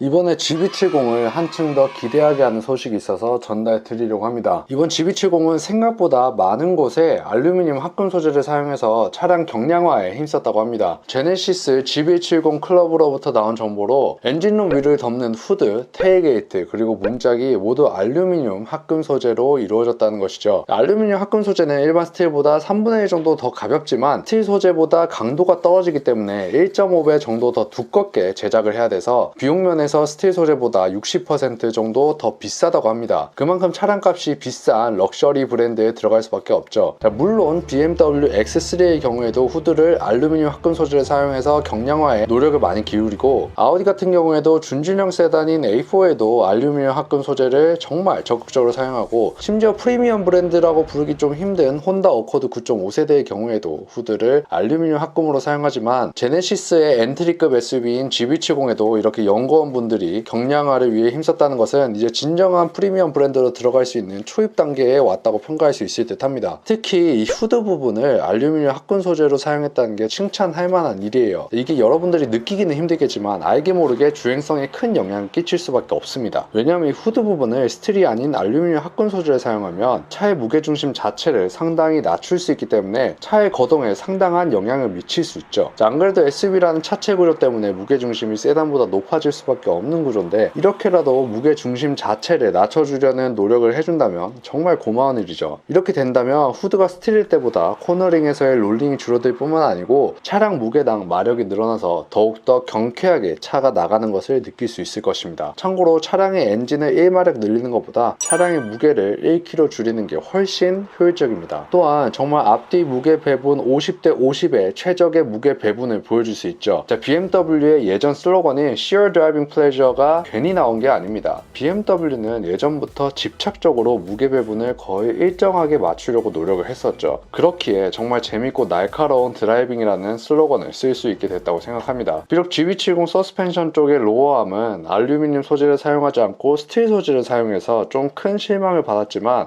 이번에 GB70을 한층 더 기대하게 하는 소식이 있어서 전달 드리려고 합니다. 이번 GB70은 생각보다 많은 곳에 알루미늄 합금 소재를 사용해서 차량 경량화에 힘썼다고 합니다. 제네시스 GB70 클럽으로부터 나온 정보로 엔진룸 위를 덮는 후드, 테일게이트, 그리고 문짝이 모두 알루미늄 합금 소재로 이루어졌다는 것이죠. 알루미늄 합금 소재는 일반 스틸보다 3분의 1 정도 더 가볍지만 스틸 소재보다 강도가 떨어지기 때문에 1.5배 정도 더 두껍게 제작을 해야 돼서 비용 면에 서 스틸 소재보다 60% 정도 더 비싸다고 합니다. 그만큼 차량값이 비싼 럭셔리 브랜드에 들어갈 수밖에 없죠. 자, 물론 BMW X3의 경우에도 후드를 알루미늄 합금 소재를 사용해서 경량화에 노력을 많이 기울이고 아우디 같은 경우에도 준질형 세단인 A4에도 알루미늄 합금 소재를 정말 적극적으로 사용하고 심지어 프리미엄 브랜드라고 부르기 좀 힘든 혼다 어코드 9.5세대의 경우에도 후드를 알루미늄 합금으로 사용하지만 제네시스의 엔트리급 SUV인 GB70에도 이렇게 연구원 분들이 경량화를 위해 힘썼다는 것은 이제 진정한 프리미엄 브랜드로 들어갈 수 있는 초입 단계에 왔다고 평가할 수 있을 듯 합니다. 특히 이 후드 부분을 알루미늄 합금 소재로 사용했다는 게 칭찬할 만한 일이에요. 이게 여러분들이 느끼기는 힘들겠지만 알게 모르게 주행성에 큰 영향을 끼칠 수밖에 없습니다. 왜냐하면 이 후드 부분을 스틸이 아닌 알루미늄 합금 소재를 사용하면 차의 무게중심 자체를 상당히 낮출 수 있기 때문에 차의 거동에 상당한 영향을 미칠 수 있죠. 자, 안 그래도 SUV라는 차체 구조 때문에 무게중심이 세단보다 높아질 수밖에 없는 구조인데 이렇게라도 무게 중심 자체를 낮춰주려는 노력을 해준다면 정말 고마운 일이죠. 이렇게 된다면 후드가 스틸일 때보다 코너링에서의 롤링이 줄어들 뿐만 아니고 차량 무게당 마력이 늘어나서 더욱더 경쾌하게 차가 나가는 것을 느낄 수 있을 것입니다. 참고로 차량의 엔진을 1마력 늘리는 것보다 차량의 무게를 1kg 줄이는 게 훨씬 효율적입니다. 또한 정말 앞뒤 무게 배분 50대 50의 최적의 무게 배분을 보여줄 수 있죠. 자, BMW의 예전 슬로건인 Sheer Driving Pleasure가 괜히 나온 게 아닙니다. BMW는 예전부터 집착적으로 무게 배분을 거의 일정하게 맞추려고 노력을 했었죠. 그렇기에 정말 재밌고 날카로운 드라이빙이라는 슬로건을 쓸 수 있게 됐다고 생각합니다. 비록 GB70 서스펜션 쪽의 로어암은 알루미늄 소재를 사용하지 않고 스틸 소재를 사용해서 좀 큰 실망을 받았지만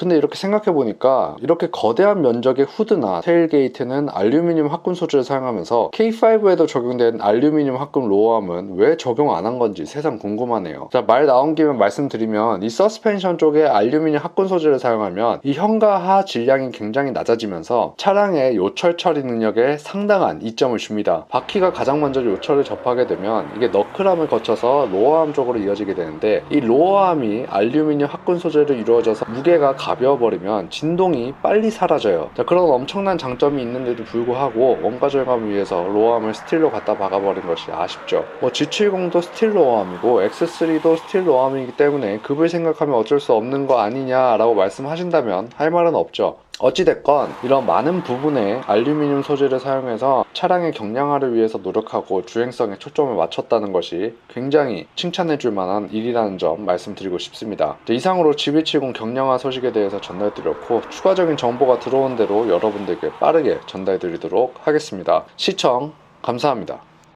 근데 이렇게 생각해보니까 이렇게 거대한 면적의 후드나 테일게이트는 알루미늄 합금 소재를 사용하면서 K5에도 적용된 알루미늄 합금 로어암은 왜 적용 안 한 건지 세상 궁금하네요. 자, 말 나온 김에 말씀드리면 이 서스펜션 쪽에 알루미늄 합금 소재를 사용하면 이 현과 하 질량이 굉장히 낮아지면서 차량의 요철 처리 능력에 상당한 이점을 줍니다. 바퀴가 가장 먼저 요철을 접하게 되면 이게 너클함을 거쳐서 로어암 쪽으로 이어지게 되는데 이 로어암이 알루미늄 합금 소재로 이루어져서 무게가 가 벼워버리면 진동이 빨리 사라져요. 자, 그런 엄청난 장점이 있는데도 불구하고 원가 절감을 위해서 로어암을 스틸로 갖다 박아버린 것이 아쉽죠. 뭐 G70도 스틸 로어암이고 X3도 스틸 로어암이기 때문에 급을 생각하면 어쩔 수 없는 거 아니냐라고 말씀하신다면 할 말은 없죠. 어찌됐건 이런 많은 부분에 알루미늄 소재를 사용해서 차량의 경량화를 위해서 노력하고 주행성에 초점을 맞췄다는 것이 굉장해 칭찬해 줄 만한 일이라는 점 말씀드리고 싶습니다. 자, 이상으로 GB70 경량화 소식에 대해서 전달드렸고 추가적인 정보가 들어온 대로 여러분들께 빠르게 전달드리도록 하겠습니다. 시청 감사합니다.